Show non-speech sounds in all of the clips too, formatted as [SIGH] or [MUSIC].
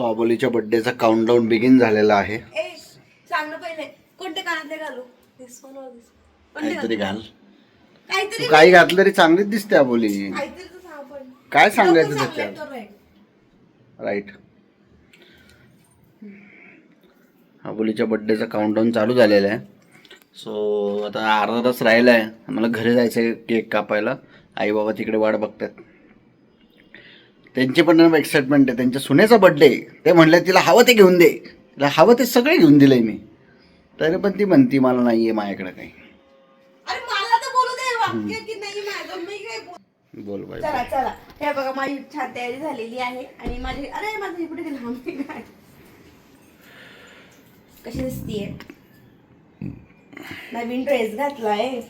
So अबोलीच्या बर्थडेचा countdown begin झालेला आहे. ए सांग ना पहिले. कोणते कानातले घालू? This one or this one? कोणते काहीतरी घालू? घाल काहीतरी तू काही घातलं तरी चांगलीच दिसते अबोली काहीतरी तर सांग पण काय सांगायचं त्याच्यात? right. राईट अबोलीच्या बड्डेचा काउंटडाऊन चालू झालेला आहे. सो आता अर्धा तास राहिला आहे मला घरी जायचं आहे केक कापायला. आई बाबा तिकडे वाट बघतात. त्यांची पण एक्साइटमेंट आहे. त्यांच्या सुनेचा बड्डे ते म्हणले तिला हवं ते घेऊन दे. तिला हवं ते सगळे घेऊन दिलंय मी. तरी पण ती म्हणती मला नाही आहे माझ्याकडे काही. अरे मला तर बोलू बाई. चला चला. हे बघा माझी छान तयारी झालेली आहे. आणि माझी अरे माझं इकडे गेलं? काय कशी दिसतीये? नवीन ड्रेस घातलाय.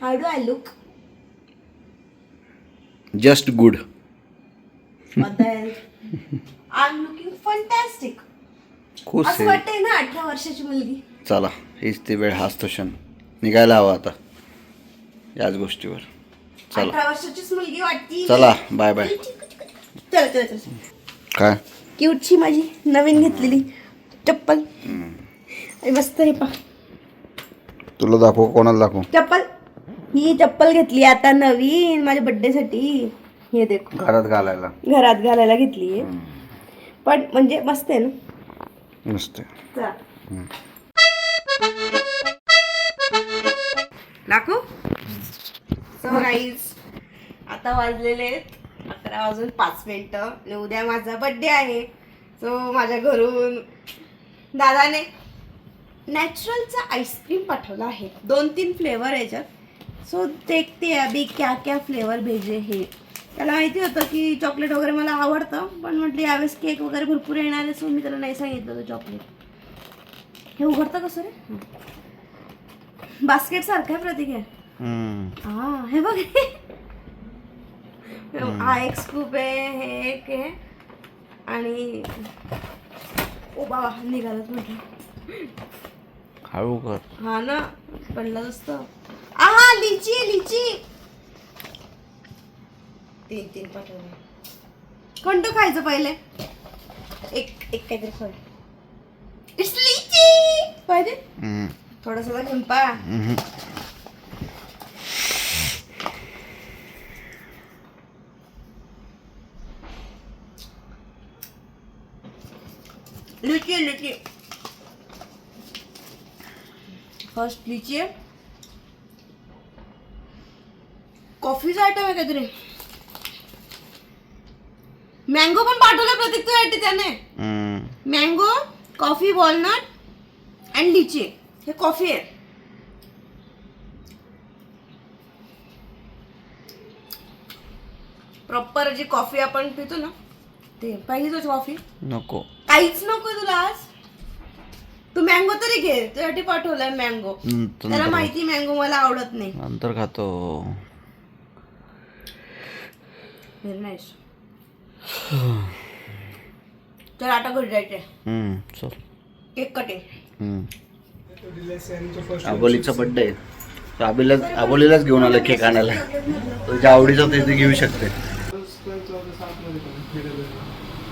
How do I look just good. I am looking fantastic खुश असं आहे वाटतंय ना अठरा वर्षाची मुलगी? चला हीच ती वेळ हाच तो क्षण. निघायला हवा आता. याच गोष्टीवर. चला. अठरा वर्षाचीच मुलगी वाटती चला बाय बाय चला चला चला. काय? क्यूटची माझी नवीन घेतलेली. चप्पल. आणि मस्त हे पा. तुला दाखव कोणाला दाखव? चप्पल. ही चप्पल घेतली आता नवीन माझ्या birthday साठी. हे देखो. घरात घालायला. घरात घालायला घेतली आहे पण म्हणजे मस्त आहे ना? मस्त चला. दाखव सो गाईज आता वाजलेले आहेत अकरा वाजून पाच मिनटं. आणि उद्या माझा बड्डे आहे. सो माझ्या घरून दादाने नॅचरलचा आईस्क्रीम पाठवला आहे. दोन तीन फ्लेवर याच्यात. सो देखते अभी क्या क्या फ्लेवर भेजे हे. त्याला माहिती होतं की चॉकलेट वगैरे मला आवडतं पण म्हटलं यावेळेस केक वगैरे भरपूर येणार आहे सो मी त्याला नाही सांगितलं होतं चॉकलेट हे उघडतं कसं रे बास्केट सारखं आहे प्रतीक आहे हा हे बघ. हा एक स्कूप आहे हे एक आहे. आणि ओ बाबा निघालच म्हटलं. हळू कर हा ना पडलं असतं. आहा लिची लिची. तीन तीन पाठवले. कोणतं खायचं पहिले. एक एक काहीतरी फळ इट्स लिची पाहिजे? थोडासा घेऊन पा लिची लिची फर्स्ट लिची आहे कॉफीचा आयटम आहे काहीतरी. मँगो पण पाठवलं प्रतीक तुझ्यासाठी त्याने मँगो कॉफी वॉलनट अँड लिची. हे कॉफी आहे. प्रॉपर जी कॉफी आपण पितो ना ते पाहिजे तुझी कॉफी नको. काहीच नको तुला आज. तू मँगो तरी घे तुझ्यासाठी पाठवलाय मँगो त्याला माहिती मँगो मला आवडत नाही. नंतर खातो. व्हेरी नाईस तर आता घरी जायचंय. हम्म, चल. केक कटिंग हम्म. अबोलीचा बर्थडे अबोलीला अबोलीलाच घेऊन आलं केक आणायला. तुझ्या आवडीचं ते ते घेऊ शकते.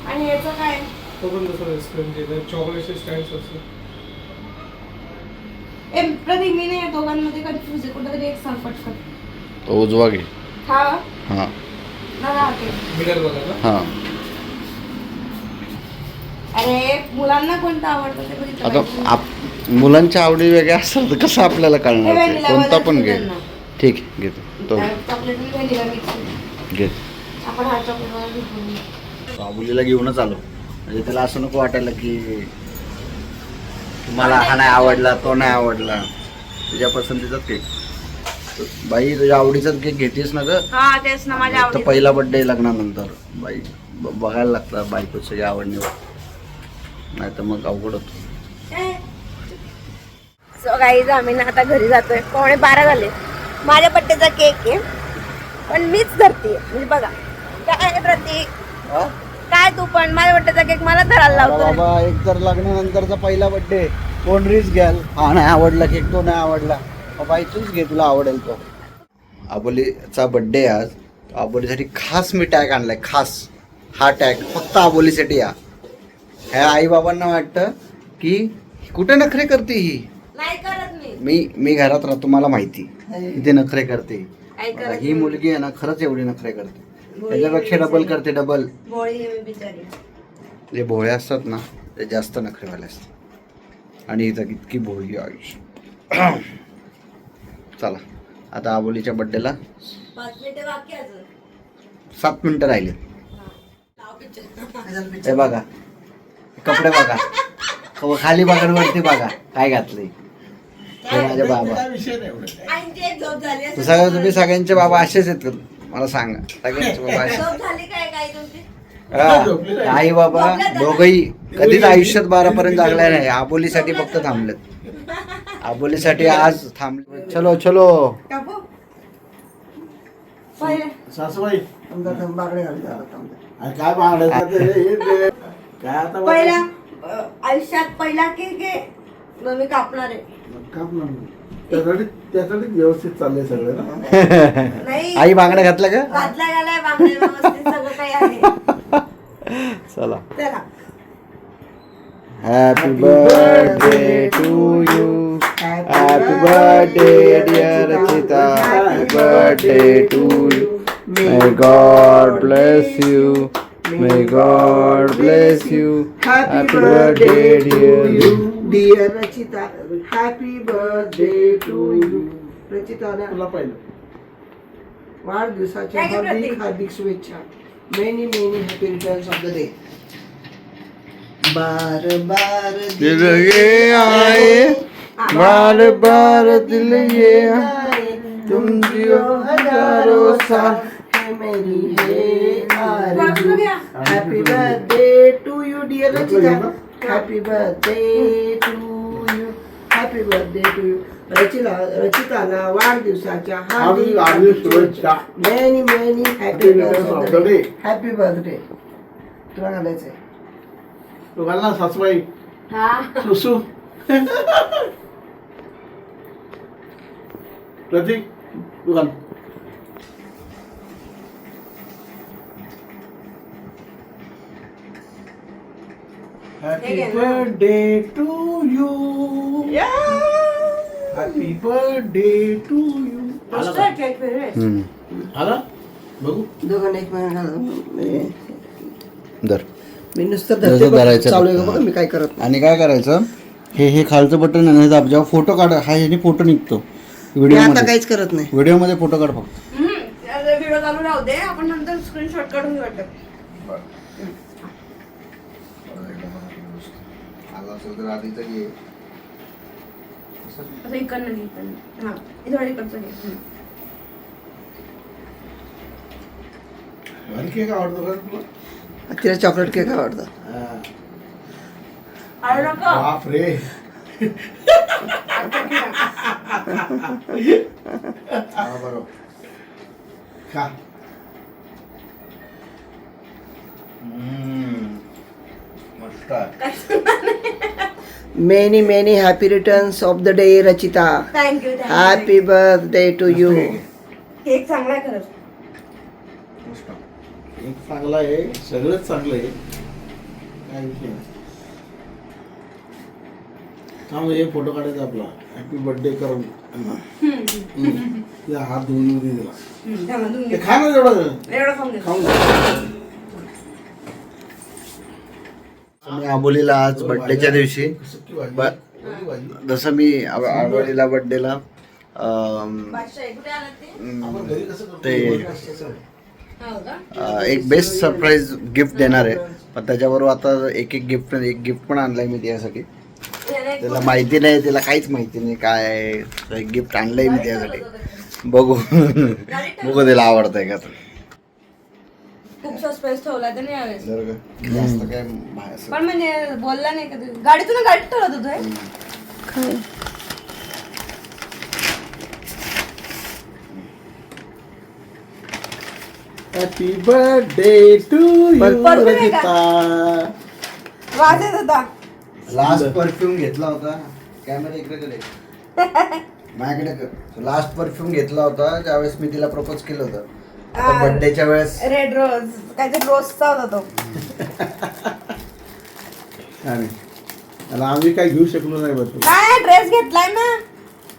आणि याचं काय? तो पण तसं स्क्रीन केलं चॉकलेटचे स्टँड्स असते ए प्रतीक मी नाही या दोघांमध्ये कन्फ्युज आहे कुठं तरी एक सांग पटकन. तो उजवा घे. हा? हां. हा केक मिडल बघा का हां. अरे मुलांना कोणतं आवडतं आता. आप मुलांच्या आवडी वेगळ्या असतात तर कसं आपल्याला कळणार ते? कोणता पण घे. ठीक आहे, घेतो तो. घे. चॉकलेट आणि व्हॅनिला मिक्स घे. आपण हा चॉकलेट वाला घेतो अबोलीला घेऊनच आलो. म्हणजे त्याला असं नको वाटायला की की मला हा नाही आवडला तो नाही आवडला. तुझ्या पसंतीचाच केक बाई तुझ्या आवडीचाच केक घेतेस ना ग? हा तेच ना माझ्या तर आवडीचं. पहिला बर्थडे लग्नानंतर. बाई ब- बघायला लागतं बायकोचं या आवडणीवर नाही तर मग अवघड होतो. सो गाईज आम्ही ना आता घरी जातोय. पावणे बारा झाले. माझ्या बड्डेचा केक आहे. पण मीच धरते म्हणजे बघा. काय प्रतीक काय तू पण? माझ्या बड्डेचा केक मला धरायला लावतो बाबा एक तर लग्नानंतरचा पहिला बर्थडे कोण रिस्क घ्याल? हा नाही आवडला केक तो नाही आवडला. तूच घे तुला आवडेल तो. आबोलीचा बर्थडे आज. आबोलीसाठी खास मी टॅग आणलाय खास. हा टॅग फक्त आबोलीसाठी या. ह्या आई बाबांना वाटतं की कुठे नखरे करते ही? नाही करत मी. मी घरात राहतो मला माहिती. इथे नखरे करते. ही मुलगी आहे ना खरंच एवढी नखरे करते. त्याच्यापेक्षा डबल करते डबल जे भोळे असतात ना ते जास्त नखरेवाले असतात. आणि इथं इतकी भोळी आयुष्य चला आता आबोलीच्या बड्डेला पाच मिनिटं बाकी अजून. सात मिनिटं राहिले. हे बघा कपडे बघा. ख- खाली बघा बघा काय घातलंय. हे माझे बाबा. सगळं तुम्ही सगळ्यांचे बाबा असेच आहेत का? मला सांगा. सगळ्यांचे बाबा असे झोप झाली काय काय तुमची? आई बाबा दोघही कधीच आयुष्यात बारापर्यंत जागल्या नाही. आबोलीसाठी फक्त थांबलेत. आबोलीसाठी आज थांबले. चलो चलो. सासूबाई. अरे काय मागण्याचं ते हे ते. काय आता पहिला अं, आयुष्यात पहिला केक आहे मग मी कापणार आहे. काम नाही. त्यासाठी त्यासाठी व्यवस्थित चाललंय सगळं ना? नाही. आई बांगड्या घातल्या का? घातला गेलाय व्यवस्थित सगळं काही आहे. [LAUGHS] चला. चला. Happy birthday to you happy birthday dear Rachita happy birthday to you may God bless you may God bless you happy birthday dear you dear Rachita happy birthday to you Rachita तुला पाहिलं. वाढदिवसाच्या you, हार्दिक. हार्दिक शुभेच्छा. Many many happy returns of the day बार बार दिल ये आए बार बार दिल ये आए। तुम जियो हजारों साल। है मेरी है वापरू घ्या. Happy birthday to you dear Rachita. Happy birthday to you happy birthday to you Rachita रचिताला वाढदिवसाच्या हार्दिक हार्दिक शुभेच्छा. Many many the day. Happy birthday तुला घालायचंय। तू घाल ना सासूबाई हा. सुसू प्रतीक तू घाल happy to you. Happy birthday to you. आला बघू. दोघांना एक महिना दर. मी नुसतं धरते धरायचं चालू आहे. का बघा मी काय करत आणि काय करायचं? हे हे खालचं बटन आहे ना हे दाब जेव्हा फोटो काढ हा ह्याने फोटो निघतो. मी व्हिडिओ आता मध्ये काहीच करत नाही. व्हिडिओमध्ये फोटो काढ फक्त. हम्म. आता व्हिडिओ चालू राहू दे आपण नंतर स्क्रीनशॉट काढून घेऊ वाटतं. आता इकडनं घे इकडनं. हा इथं इकडचं घे. हम्म. तुला चॉकलेट केक आवडतं हा. आळू नको बाप रे। खा। Many many happy returns of the day Rachita thank you happy birthday to you cake चांगला आहे खरंच. एक चांगला आहे. सगळंच चांगलं आहे. काय विषय नाही थांब हे फोटो काढायचा आपला. हॅपी बर्थडे करून. या हात धुवून येऊ दे तिला हम्म, थांबा, तुम्ही ते. खा ना एवढं. खाऊन घे. खाऊन घे. मी आबोलीला आज बड्डेच्या दिवशी. सुकी भाजी. ब- कोणती भाजी? जसं मी आब- आबोलीला बड्डेला आहे. कुठे ते? आपण घरी कसं करतो? ते का अं, एक बेस्ट सरप्राईज गिफ्ट देणार आहे. पण त्याच्याबरोबर आता एक एक गिफ्ट एक गिफ्ट पण आणलंय मी त्यासाठी. त्याला माहिती नाही त्याला काहीच माहिती नाही काय आहे. एक गिफ्ट आणलंय मी त्यासाठी. बघू. बघू त्याला आवडतंय का तर. खूप सस्पेन्स ठेवला त्याने यावेळेस. का काय पण म्हणजे बोलला नाही कधी गाडीतून गाडीत ठेवत होतो हे? हॅपी बर्थडे टू यू आहे का? रजिता वाज येत होता. लास्ट परफ्यूम घेतला होता. कॅमेरा इकडे कडे [LAUGHS] माझ्याकडे लास्ट परफ्यूम घेतला होता. ज्यावेळेस मी तिला प्रपोज केलं होतं. बर्थडेच्या वेळेस. रेड रोज काहीतरी रोजचा होता तो. [LAUGHS] आणि आणि आम्ही काय घेऊ शकलो नाही बरं काय? ड्रेस घेतलाय ना?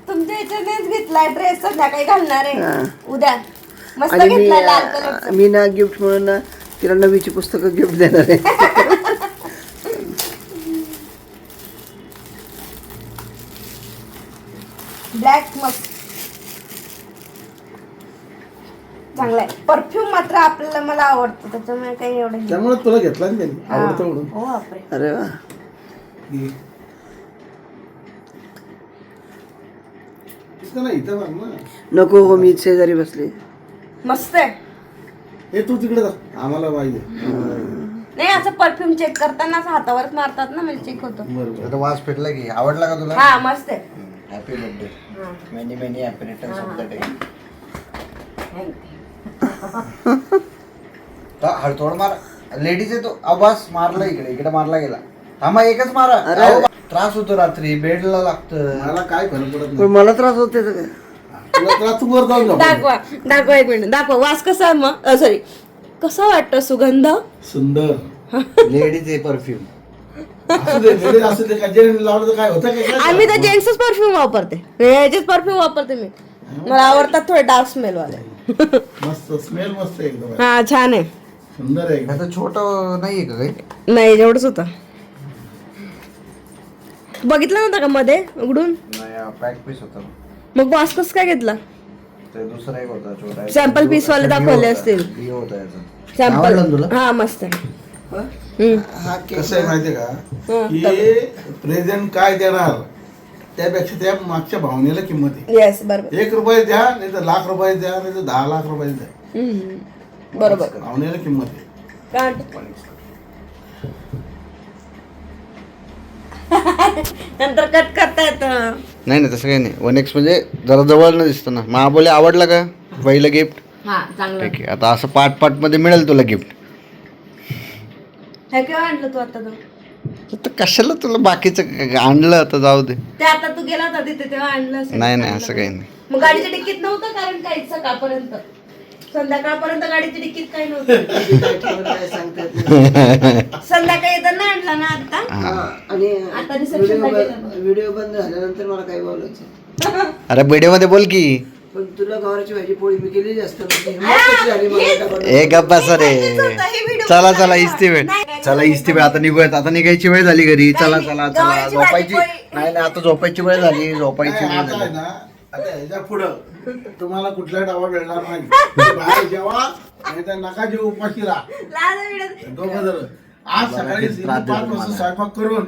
तुमच्या याच्यानेच घेतलाय. ड्रेस संध्याकाळी घालणार हा. आहे उद्या. आणि मी मी ना गिफ्ट म्हणून ना तिला नवीची पुस्तकं गिफ्ट देणार आहे. ब्लॅक मस्त. चांगला आहे परफ्यूम मात्र आपल्याला मला आवडतं त्याच्यामुळे काही एवढं नाही. त्यामुळे तुला घेतला ना त्यांनी. हा. आवडतं म्हणून. हो बापरे. अरे वा. घे. इथं नाही इथं बघ ना. नको हो मी शेजारी बसले. मस्त आहे. हे तू तिकडे जा. आम्हाला पाहिजे नाही असं परफ्यूम चेक करताना असं हातावरच मारतात ना म्हणजे चेक होतो. बरोबर. आता वास पेटला की आवडला का तुला? हा मस्त आहे. Happy birthday. Many many happy returns of the day हळतोड मार. लेडीज आहे तो आवाज मारला इकडे. इकडे मारला गेला. थांबा एकच मारा. अहो, त्रास होतो रात्री. बेडला लागतं. मला काय फरक पडत पण मला त्रास होते तू वर जाऊन झोप. दाखवा दाखवा एक मिनिट. दाखवा वास कसा आहे मग? सॉरी कसा वाटतो सुगंध? सुंदर. [LAUGHS] लेडीज परफ्यूम असू दे लेडीज असू दे काय जे लावलं तर काय होतं काय आम्ही तर जेंट्सच परफ्यूम वापरते. ह्याचेच परफ्यूम वापरते मी. मला आवडतात थोडे डार्क स्मेल वाले. [LAUGHS] मस्त स्मेल मस्त आहे एकदम. हा छान आहे. सुंदर आहे. आता छोट नाहीये का काही? नाही एवढंच होतं. बघितलं नव्हतं का मध्ये? उघडून? नाही पॅक पीस होता. मग वास कसं काय घेतला? ते दुसरा एक होता छोटा Sample piece वाले दाखवले असतील. हे होता याचा. आवडलं सॅम्पल तुला. हा मस्त. आहे हम्म. हा कसं आहे माहितीये का? हं, की प्रेझेंट काय देणार? त्यापेक्षा त्या मागच्या भावनेला किंमत आहे. येस बरोबर. एक रुपये द्या नाही तर लाख रुपये द्या नाही तर दहा लाख रुपये द्या. हम्म. बरोबर. भावनेला किंमत आहे. [LAUGHS] नंतर कट करता येतं. नाही नाही तसं काही नाही. वन एक्स म्हणजे जरा जवळ न दिसतं ना महाबोले आवडला का पहिलं गिफ्ट हा चांगलं. ठीक आहे. आता असं पार्ट पार्टमध्ये मिळेल तुला गिफ्ट हे केव्हा आणलं तू आता तू? तर कशाला तुला बाकीचं आणलं आता? जाऊ दे. ते आता तू गेला होता तिथे तेव्हा आणलं असेल. नाही नाही असं काही नाही. मग गाडीच्या डिक्कीत नव्हतं कारण काही सकाळपर्यंत? संध्याकाळपर्यंत गाडीच्या डिक्कीत काही नव्हतं. काय. [LAUGHS] संध्याकाळी येताना आणला ना आता. हा, आणि आता reception ला व्हिडिओ गेलं. बंद- व्हिडिओ बंद झाल्यानंतर मला काही बोलायचं अरे व्हिडिओमध्ये बोल की. पण तुला गव्हाची भाजी पोळी मी केलेली असतं हिंमत कशी झाली मला ए गप्पा सर. हे video चला चला. इस्ती वेळ. चला इस्ती वेळ. आता निघूयात. आता निघायची वेळ झाली घरी. चला चला चला. गव्हाची झोपायची पोळी. नाही नाही आता झोपायची वेळ झाली झोपायची वेळ आता आहे झाली ना आता ह्याच्या पुढं. तुम्हाला कुठला डावा मिळणार नाही. बाहेर जेवा नाही तर नका जेव उपाशी राहा लाज video- दोघं जण. आज सकाळी पाच वाजता. स्वयंपाक करून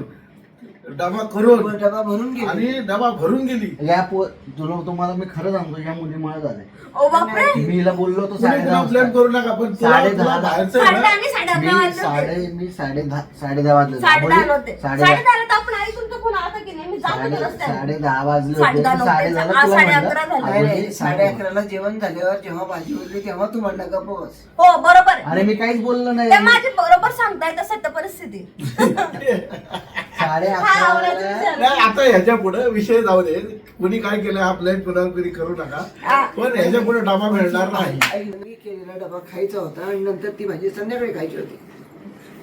डबा करून. डबा भरून गेली. आणि डबा भरून गेली. या पो तुला तुम्हाला मी खरं सांगतो या मुली झाले ओ बापरे! मी हिला बोललो होतो कुणी साडे प्लॅन करू नका पण तुला साडे तुला दहा- बाहेरचं आहे साडे ना, दहा आणि साडे अकरा मी वाजले साडे होते. मी साडे दहा साडे दहा वाजले साडे दहा? होते साडे साडे दहा. दहाला तर आपण आई तुमचा फोन आला की नाही? मी जात होते साडे रस्त्याने साडे दहा वाजले साडे होते दहा साडे नव्हते. दहाला आज तुला साडे म्हणलं, अकरा झाले. नाही, बोलली नाही, साडे अकराला जेवण झाल्यावर जेव्हा भाजी उरली तेव्हा तू म्हणला गप्प बस. हो बरोबर. अरे मी काहीच बोललो नाही. ते माझी बरोबर सांगतायत सत्य परिस्थिती. [LAUGHS] साडे हा, अकरा. नाही आता ह्याच्या पुढे विषय जाऊ दे कुणी काय केलं हा प्लॅन कुणा कधी करू नका हा. पण ह्याच्या पुढे डबा मिळणार नाही मी केलेला डबा खायचा होता आणि नंतर ती भाजी संध्याकाळी खायची होती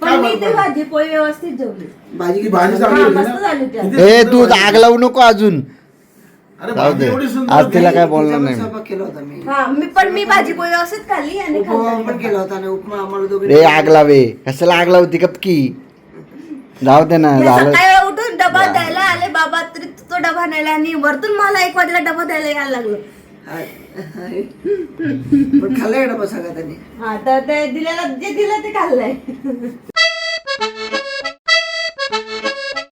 पण मी ते भाजी पोळी व्यवस्थित जेवली भाजी ती किती भाजी चांगली चांगली हा, होती मस्त ना? झाली ती. किती ए सुंदर तू भाजी. आग लावू नको अजून अरे जाऊ भाजी दे. एवढी सुंदर आज. तिला काय पण नाही मी. स्वयंपाक केला होता मी हा मी पण मी भाजी पोळी व्यवस्थित खाल्ली आणि उपमा खाल्ली. पण केला होता आणि उपमा आम्हाला दोघी आग लावे कशाला आग लावती कपकी जाऊ दे ना मी झालं. सकाळी उठून डबा द्यायला आले बाबा तरी तो डबा न्यायला आणि वरतून मला एक वाजला डबा द्यायला यायला लागलो. पण खाल्लाय डबा सगळ्या त्यांनी? हा तर ते दिलेलं जे दिलं ते खाल्लंय.